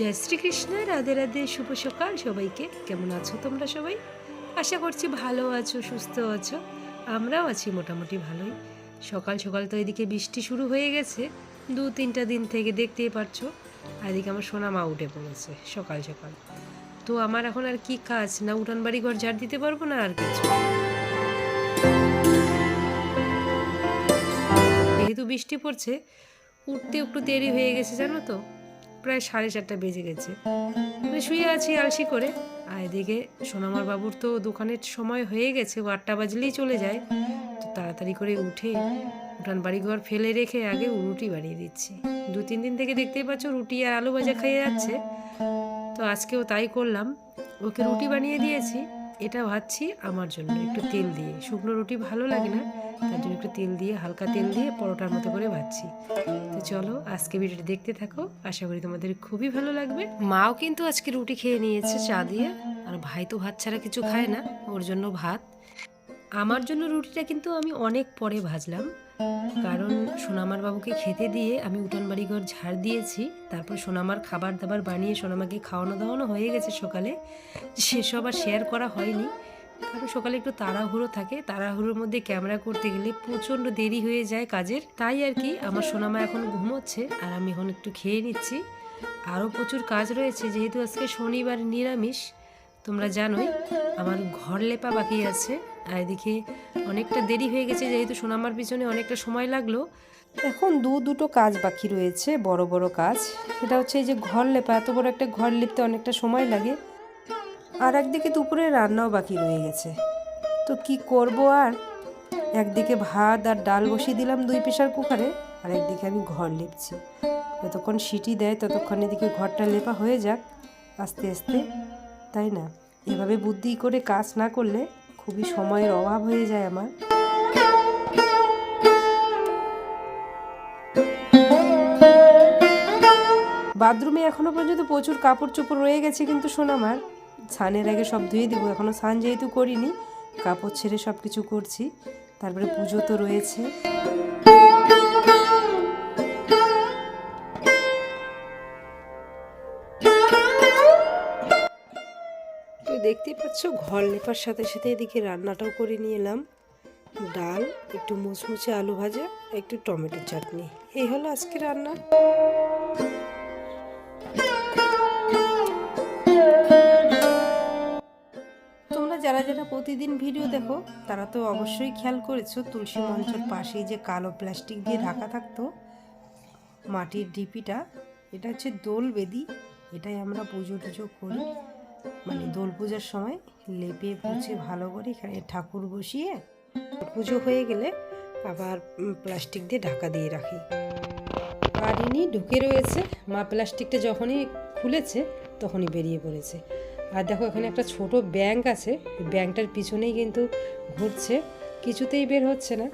জয় শ্রীকৃষ্ণ, রাধে রাধে, শুভ সকাল সবাইকে। কেমন আছো তোমরা সবাই? আশা করছি ভালো আছো, সুস্থ আছো। আমরাও আছি মোটামুটি ভালোই। সকাল সকাল তো এদিকে বৃষ্টি শুরু হয়ে গেছে। দু তিনটা দিন থেকে দেখতেই আর এদিকে আমার সোনা মা উঠে পড়েছে সকাল সকাল। তো আমার এখন আর কি কাজ? না উঠান বাড়ি ঘর ঝাড় দিতে পারব না আর কিছু? যেহেতু বৃষ্টি পড়ছে, উঠতে একটু দেরি হয়ে গেছে, জানো তো? প্রায় সাড়ে চারটা বেজে গেছে। আমি শুয়ে আছি আলসি করে। আর এদিকে সোনামার বাবুর তো দোকানের সময় হয়ে গেছে, ও আটটা বাজলেই চলে যায়। তো তাড়াতাড়ি করে উঠে উঠান বাড়ি ঘর ফেলে রেখে আগে ও রুটি বানিয়ে দিচ্ছি। দু, তিন দিন থেকে দেখতেই পাচ্ছ রুটি আর আলু ভাজা খেয়ে যাচ্ছে। তো আজকেও তাই করলাম। ওকে রুটি বানিয়ে দিয়েছি। এটা ভাজছি আমার জন্য, একটু তেল দিয়ে। শুকনো রুটি ভালো লাগে না, তার জন্য একটু তেল দিয়ে, হালকা তেল দিয়ে পরোটার মতো করে ভাজছি। তো চলো, আজকে ভিডিওটি দেখতে থাকো, আশা করি তোমাদের খুবই ভালো লাগবে। মাও কিন্তু আজকে রুটি খেয়ে নিয়েছে চা দিয়ে, আর ভাই তো ভাত ছাড়া কিছু খায় না, ওর জন্য ভাত। আমার জন্য রুটিটা কিন্তু আমি অনেক পরে ভাজলাম কারণ সোনামার বাবুকে খেতে দিয়ে আমি উঠান বাড়ি ঘর ঝাড় দিয়েছি, তারপর সোনামার খাবার দাবার বানিয়ে সোনামাকে খাওয়ানো দাওয়ানো হয়ে গেছে সকালে। সেসব আর শেয়ার করা হয়নি। কারণ সকালে একটু তাড়াহুড়ো থাকে। তাড়াহুড়োর মধ্যে ক্যামেরা করতে গেলে প্রচণ্ড দেরি হয়ে যায় কাজের। তাই আর কি, আমার সোনামা এখন ঘুমোচ্ছে আর আমি এখন একটু খেয়ে নিচ্ছি। আরও প্রচুর কাজ রয়েছে, যেহেতু আজকে শনিবার নিরামিষ। তোমরা জানোই, আমার ঘর লেপা বাকি আছে, আর এদিকে অনেকটা দেরি হয়ে গেছে, যেহেতু সোনামার পিছনে অনেকটা সময় লাগল। এখন দু দুটো কাজ বাকি রয়েছে, বড় বড় কাজ। সেটা হচ্ছে এই যে ঘর লেপা, এত বড় একটা ঘর লিপতে অনেকটা সময় লাগে। আর একদিকে দুপুরে রান্নাও বাকি রয়ে গেছে। তো কি করব আর? একদিকে ভাত আর ডাল বসিয়ে দিলাম দুই প্রেশার কুকারে, আর একদিকে আমি ঘর লিপছি। যতক্ষণ সিটি দেয়, ততক্ষণ এদিকে ঘরটা লেপা হয়ে যাক, আস্তে আস্তে, তাই না? এভাবে বুদ্ধি করে কাজ না করলে খুবই সময়ের অভাব হয়ে যায় আমার। বাথরুমে এখনও পর্যন্ত প্রচুর কাপড় চোপড় রয়ে গেছে কিন্তু সোনামার স্নানের আগে সব ধুয়ে দিব, এখনও স্নান যেহেতু করিনি, কাপড় ছেড়ে সব কিছু করছি। তারপরে পুজো তো রয়েছে। দেখতেই পাচ্ছ, ঘর লেপার সাথে সাথে এদিকে রান্নাটাও করে নিয়ে এলাম। ডাল, একটু মুচমুচে আলু ভাজা, একটু টমেটো চাটনি। এই হলো আজকে রান্না। তোমরা যারা যারা প্রতিদিন ভিডিও দেখো, তারা তো অবশ্যই খেয়াল করেছ, তুলসী মঞ্চের পাশেই যে কালো প্লাস্টিক দিয়ে ঢাকা থাকতো, মাটির ডিপিটা, এটা হচ্ছে দোল বেদি এটাই আমরা পুজো টুজো করি। মানে দোল পূজার সময় লেপে পুছে ভালো করে এখানে ঠাকুর বসিয়ে পুজো হয়ে গেলে আবার প্লাস্টিক দিয়ে ঢাকা দিয়ে রাখি। পারিনি ঢুকে রয়েছে। মা প্লাস্টিকটা যখনই খুলেছে তখনই বেরিয়ে পড়েছে। আর দেখো এখানে একটা ছোট ব্যাংক আছে। ব্যাংকটার পিছনেই কিন্তু ঘুরছে। কিছুতেই বের হচ্ছে না।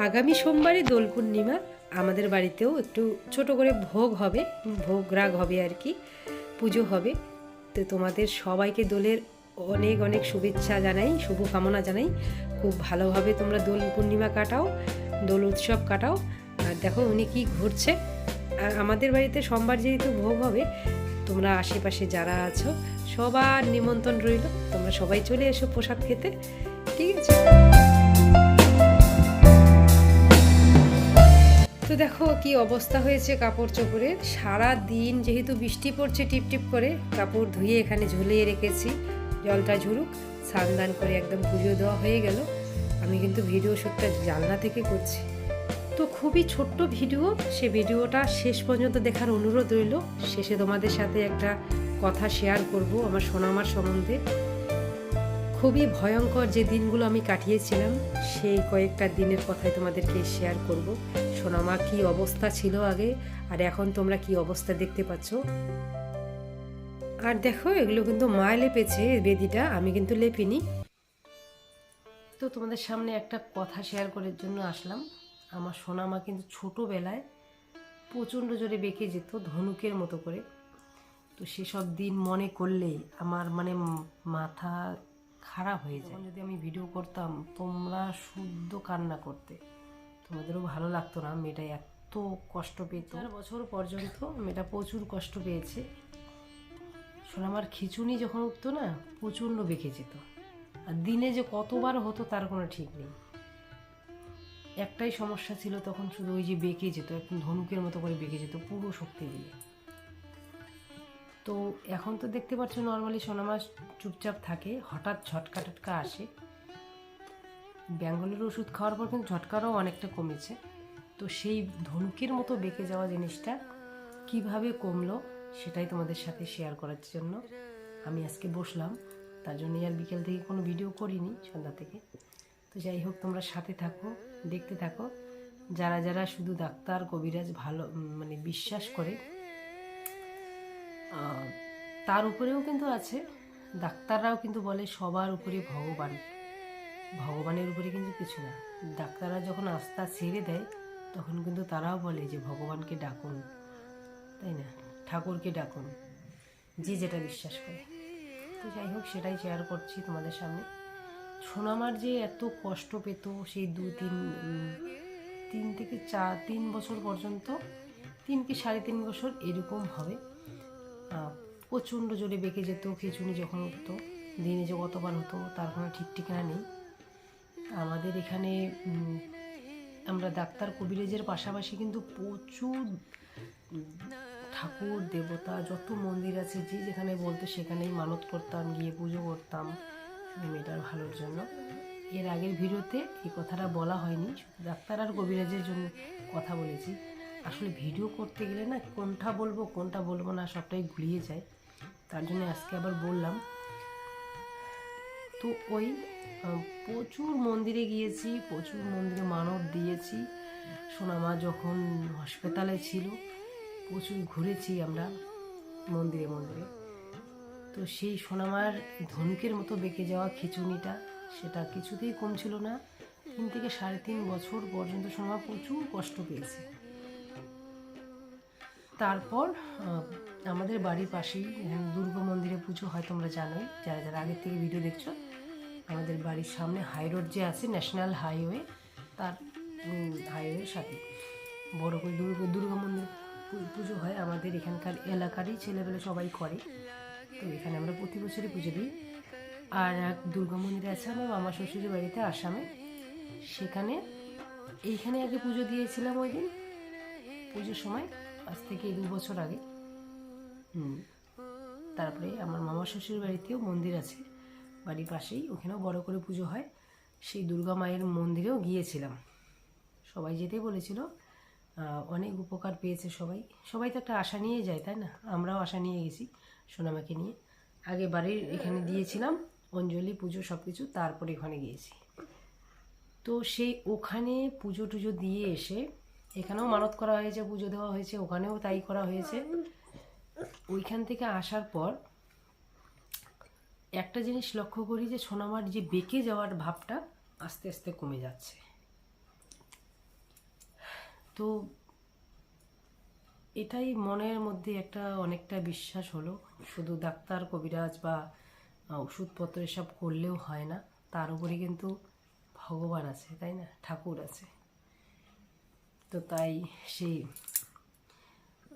আগামী সোমবারই দোল পূর্ণিমা। আমাদের বাড়িতেও একটু ছোট করে ভোগ হবে। ভোগ রাগ হবে আর কি। পুজো হবে। তো তোমাদের সবাইকে দোলের অনেক অনেক শুভেচ্ছা জানাই, শুভকামনা জানাই। খুব ভালোভাবে তোমরা দোল পূর্ণিমা কাটাও, দোল উৎসব কাটাও। আর দেখো উনি কি ঘুরছে। আর আমাদের বাড়িতে সোমবার যেহেতু ভোগ হবে, তোমরা আশেপাশে যারা আছো, সবার নিমন্ত্রণ রইল। তোমরা সবাই চলে এসো প্রসাদ খেতে। ঠিক আছে? তো দেখো কি অবস্থা হয়েছে কাপড় চোপড়ের। সারা দিন যেহেতু বৃষ্টি পড়ছে, টিপ টিপ করে কাপড় ধুয়ে এখানে ঝুলিয়ে রেখেছি। জলটা ঝুরুক স্নান দান করে একদম পুজো দেওয়া হয়ে গেল। আমি কিন্তু ভিডিও শ্যুটটা জানলা থেকে করছি। তো খুবই ছোট্ট ভিডিও, সে ভিডিওটা শেষ পর্যন্ত দেখার অনুরোধ রইল। শেষে তোমাদের সাথে একটা কথা শেয়ার করব আমার সোনামার সম্বন্ধে। খুবই ভয়ঙ্কর যে দিনগুলো আমি কাটিয়েছিলাম, সেই কয়েকটা দিনের কথাই তোমাদেরকে শেয়ার করব। সোনামা কি অবস্থা ছিল আগে? আর এখন তোমরা কি অবস্থা দেখতে পাচ্ছ? আর দেখো, এগুলো কিন্তু মা লেপেছে বেদিটা, আমি কিন্তু লেপিনি। তো তোমাদের সামনে একটা কথা শেয়ার করার জন্য আসলাম। আমার সোনামা কিন্তু ছোটোবেলায় প্রচণ্ড জোরে বেঁকে যেত ধনুকের মতো করে। তো সেসব দিন মনে করলেই আমার মানে মাথা খারাপ হয়ে যায়। যদি আমি ভিডিও করতাম, তোমরা শুদ্ধ কান্না করতে। তোমাদেরও ভালো লাগতো না মেয়েটা এত কষ্ট পেত। চার বছর পর্যন্ত মেয়েটা প্রচুর কষ্ট পেয়েছে। সোনামার খিচুনি যখন উঠতো না প্রচণ্ড বেঁকে যেত। আর দিনে যে কতবার হতো তার কোনো ঠিক নেই। একটাই সমস্যা ছিল তখন শুধু ওই যে বেঁকে যেত একদম ধনুকের মতো করে বেঁকে যেত পুরো শক্তি দিয়ে। তো এখন তো দেখতে পাচ্ছ নর্মালি সোনামা চুপচাপ থাকে হঠাৎ ঝটকা টটকা আসে। ব্যাঙ্গলের ওষুধ খাওয়ার পর কিন্তু ঝটকাটাও অনেকটা কমেছে। তো সেই ধনুকের মতো বেঁকে যাওয়া জিনিসটা কীভাবে কমলো সেটাই তোমাদের সাথে শেয়ার করার জন্য আমি আজকে বসলাম। তার জন্য আর বিকেল থেকে কোনো ভিডিও করিনি সন্ধ্যা থেকে। তো যাই হোক, তোমরা সাথে থাকো, দেখতে থাকো। যারা যারা শুধু ডাক্তার, কবিরাজ ভালো মানে বিশ্বাস করে তার উপরেও কিন্তু আছে। ডাক্তাররাও কিন্তু বলে সবার উপরে ভগবান। ভগবানের উপরে কিন্তু কিছু না। ডাক্তাররা যখন আস্থা ছেড়ে দেয়, তখন কিন্তু তারাও বলে যে, ভগবানকে ডাকুন। তাই না? ঠাকুরকে ডাকুন। যে যেটা বিশ্বাস করে। তো যাই হোক, সেটাই শেয়ার করছি তোমাদের সামনে। সোনামার যে এত কষ্ট পেত, সেই দু, তিন তিন থেকে চার, তিন বছর পর্যন্ত তিন কি সাড়ে তিন বছর এরকম হবে। প্রচণ্ড জোরে বেঁকে যেত খিচুনি যখন উঠতো, দিনে যে কতবার হতো, তার কোনো ঠিক ঠিকানা নেই। আমাদের এখানে আমরা ডাক্তার কবিরাজের পাশাপাশি কিন্তু প্রচুর ঠাকুর, দেবতা, যত মন্দির আছে, যে যেখানে বলতো সেখানেই মানত করতাম, গিয়ে পুজো করতাম মেয়েটার ভালোর জন্য। এর আগের ভিডিওতে এই কথাটা বলা হয়নি ডাক্তার আর কবিরাজের জন্য কথা বলেছি। আসলে ভিডিও করতে গেলে না কোনটা বলব কোনটা বলব না, সবটাই ঘুরিয়ে যায়। তার জন্য আজকে আবার বললাম তো ওই প্রচুর মন্দিরে গিয়েছি, প্রচুর মন্দিরে মানত দিয়েছি। সোনামা যখন হসপিটালে ছিল, প্রচুর ঘুরেছি আমরা মন্দিরে মন্দিরে। তো সেই সোনামার ধনুকের মতো বেঁকে যাওয়া খিচুনিটা সেটা কিছুতেই কম ছিল না। তিন থেকে সাড়ে তিন বছর পর্যন্ত সোনামা প্রচুর কষ্ট পেয়েছে। তারপর আমাদের বাড়ির পাশেই দুর্গা মন্দিরে পুজো হয় তোমরা জানোই, যারা যারা আগের থেকে ভিডিও দেখছ। আমাদের বাড়ির সামনে হাই রোড যে আছে, ন্যাশনাল হাইওয়ে, তার হাইওয়ের সাথে। বড় করে দুর্গা দুর্গা মন্দির পুজো হয় আমাদের এখানকার এলাকারই, ছেলেবেলে সবাই করে। তো এখানে আমরা প্রতি বছরই পুজো দিই। আর এক দুর্গা মন্দির আছে আমার মামা শ্বশুরের বাড়িতে আসামে। সেখানে, এইখানে আগে পুজো দিয়েছিলাম ওই দিন। পুজোর সময়, আজ থেকে দু বছর আগে। হুম, তারপরে আমার মামা শ্বশুর বাড়িতেও মন্দির আছে। বাড়ির পাশেই, ওখানেও বড় করে পুজো হয়। সেই দুর্গা মায়ের মন্দিরেও গিয়েছিলাম। সবাই যেতে বলেছিল অনেক উপকার পেয়েছে সবাই। সবাই তো একটা আশা নিয়ে যায়, তাই না? আমরাও আশা নিয়ে গেছি সোনামাকে নিয়ে। আগে বাড়ির এখানে দিয়েছিলাম, অঞ্জলি, পুজো সব কিছু তারপরে ওখানে গিয়েছি। তো সেই ওখানে পুজো টুজো দিয়ে এসে, এখানেও মানত করা হয়েছে, পুজো দেওয়া হয়েছে, ওখানেও তাই করা হয়েছে। ওইখান থেকে আসার পর একটা জিনিস লক্ষ্য করি যে সোনামার যে বেঁকে যাওয়ার ভাবটা আস্তে আস্তে কমে যাচ্ছে। তো এটাই মনের মধ্যে একটা অনেকটা বিশ্বাস হলো। শুধু ডাক্তার, কবিরাজ বা ওষুধপত্র এসব করলেও হয় না। তার উপরে কিন্তু ভগবান আছে, তাই না? ঠাকুর আছে। তো তাই সেই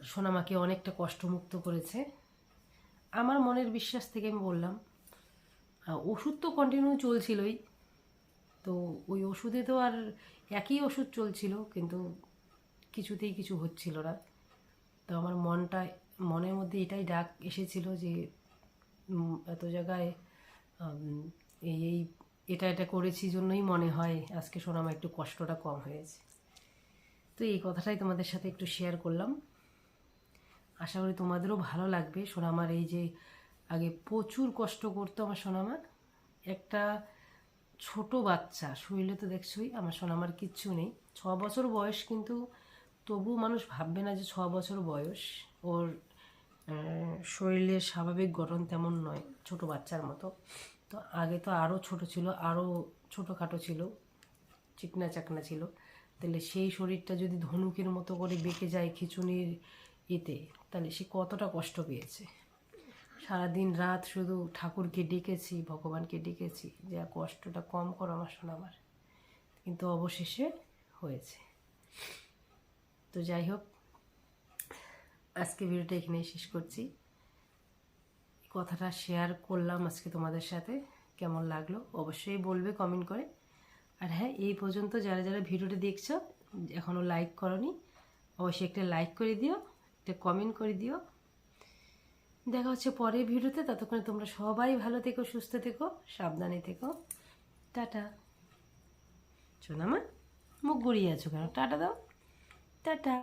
সোনামাকে অনেকটা কষ্টমুক্ত করেছে। আমার মনের বিশ্বাস থেকে আমি বললাম ওষুধ তো কন্টিনিউ চলছিলই। তো ওই ওষুধে তো আর একই ওষুধ চলছিল, কিন্তু কিছুতেই কিছু হচ্ছিল না। তো আমার মনটা, মনের মধ্যে এটাই ডাক এসেছিল যে এত জায়গায় এই এই, এটা এটা করেছি জন্যই মনে হয় আজকে সোনামা একটু কষ্টটা কম হয়েছে। তো এই কথাটাই তোমাদের সাথে একটু শেয়ার করলাম। আশা করি তোমাদেরও ভালো লাগবে। সোনামার এই যে আগে প্রচুর কষ্ট করতো আমার সোনামা একটা ছোট বাচ্চা, শরীরে তো দেখছই, আমার সোনামার কিচ্ছু নেই। ছ বছর বয়স কিন্তু তবু মানুষ ভাববে না যে ছ বছর বয়স। ওর শরীরের স্বাভাবিক গঠন তেমন নয়, ছোট বাচ্চার মতো। তো আগে তো আরও ছোট ছিল আরও ছোটোখাটো ছিল, চিকনা চাকনা ছিল। তাহলে সেই শরীরটা যদি ধনুকের মতো করে বেঁকে যায় খিচুনির এতে তাহলে সে কতটা কষ্ট পেয়েছে। সারাদিন রাত শুধু ঠাকুরকে ডেকেছি, ভগবানকে ডেকেছি, যে কষ্টটা কম করো আমার শোনা আমার। কিন্তু অবশেষে হয়েছে। তো যাই হোক, আজকে ভিডিওটা এখানেই শেষ করছি। কথাটা শেয়ার করলাম আজকে তোমাদের সাথে, কেমন লাগল অবশ্যই বলবে কমেন্ট করে। আর হ্যাঁ এই পর্যন্ত যারা যারা ভিডিওটা দেখছ এখনও লাইক করনি, অবশ্যই একটা লাইক করে দিও, একটা কমেন্ট করে দিও। দেখা হচ্ছে পরের ভিডিওতে। ততক্ষণে তোমরা সবাই ভালো থেকো সুস্থ থেকো সাবধানে থেকো। টাটা। শোনামা মুখ গড়িয়ে আছো কেন? টাটা দাও। টাটা।